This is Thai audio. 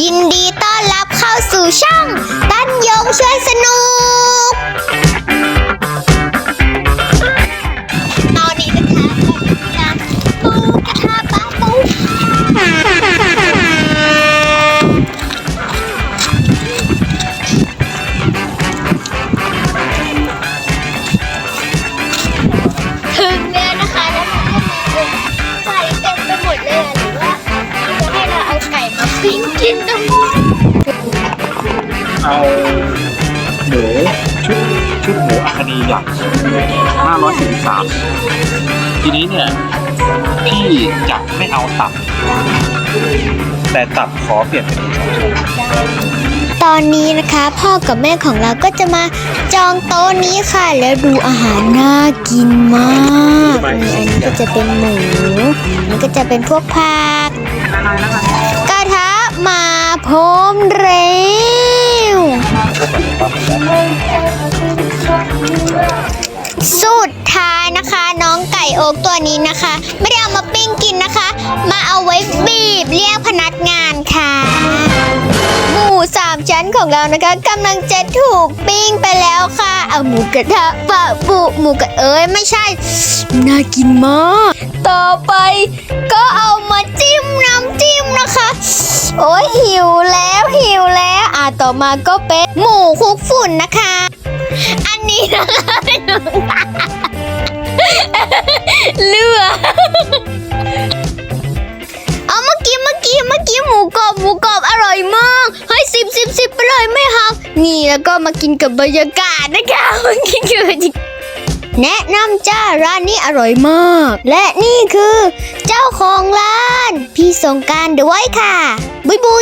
ยินดีต้อนรับเข้าสู่ช่องตั้นยงชวนส กินทั้งเอาหมูชุดชุดหมูอัคนีหยักษ์543 ทีนี้เนี่ยพี่จะไม่เอาตับ แต่ตับขอเปลี่ยนเป็นตอนนี้นะคะพ่อกับแม่ของเราก็จะมาจองโต๊ะนี้ค่ะ แล้วดูอาหารน่ากินมากอันนี้ก็จะเป็นหมูอันนี้ก็จะเป็นพวกผักกระทะ พร้อมเร็ว สุดท้ายนะคะ น้องไก่โอ๊กตัวนี้นะคะ ไม่ได้เอามาปิ้งกินนะคะ มาเอาไว้บีบเรียกพนักงานค่ะ หมูสามชั้นของเรานะคะกำลังจะถูกปิ้งไปแล้วค่ะ เอาหมูกระทะปะปุหมูกระเอ้ยไม่ใช่ น่ากินมาก ต่อไป ก็เอามาจิ้มน้ำจิ้มนะคะ โอ้ยหิวแล้วหิวแล้วอะต่อมาก็เป็นหมูคลุกฝุ่นนะคะ อันนี้นะคะเป็นหนูตาเลือเอาเมื่อกี้เมื่อกี้เมื่อกี้หมูกรอบหมูกรอบอร่อยมากเฮ้ยสิบสิบสิบไปเลยไม่หักนี่แล้วก็มากินกับบรรยากาศนะคะมากินกับบรรยากาศ แนะนำจ้าร้านนี้อร่อยมาก และนี่คือ เจ้าของร้าน พี่สงการด้วยค่ะ บุยบุย